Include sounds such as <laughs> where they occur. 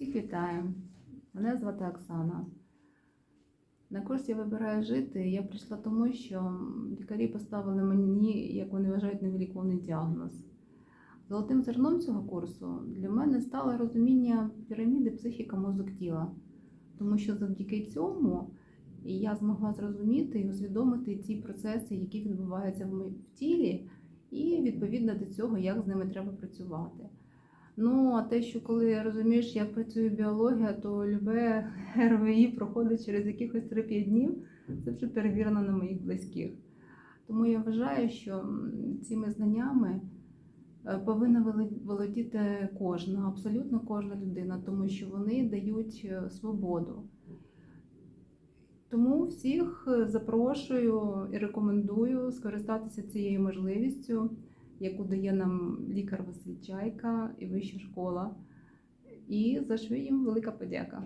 Всіх вітаю! Мене звати Оксана. На курсі вибираю жити. Я прийшла тому, що лікарі поставили мені, як вони вважають, невиліковний діагноз. Золотим зерном цього курсу для мене стало розуміння піраміди психіка мозок тіла, тому що завдяки цьому я змогла зрозуміти і усвідомити ті процеси, які відбуваються в тілі, і відповідно до цього, як з ними треба працювати. Ну, а те, що коли розумієш, як працює біологія, то любе <laughs> РВІ проходить через якихось 3-5 днів, це вже перевірено на моїх близьких. Тому я вважаю, що цими знаннями е, повинна володіти кожна, абсолютно кожна людина, тому що вони дають е, свободу. Тому всіх е, запрошую і рекомендую скористатися цією можливістю, яку дає нам лікар Василь Чайка і вища школа. І за що їм велика подяка.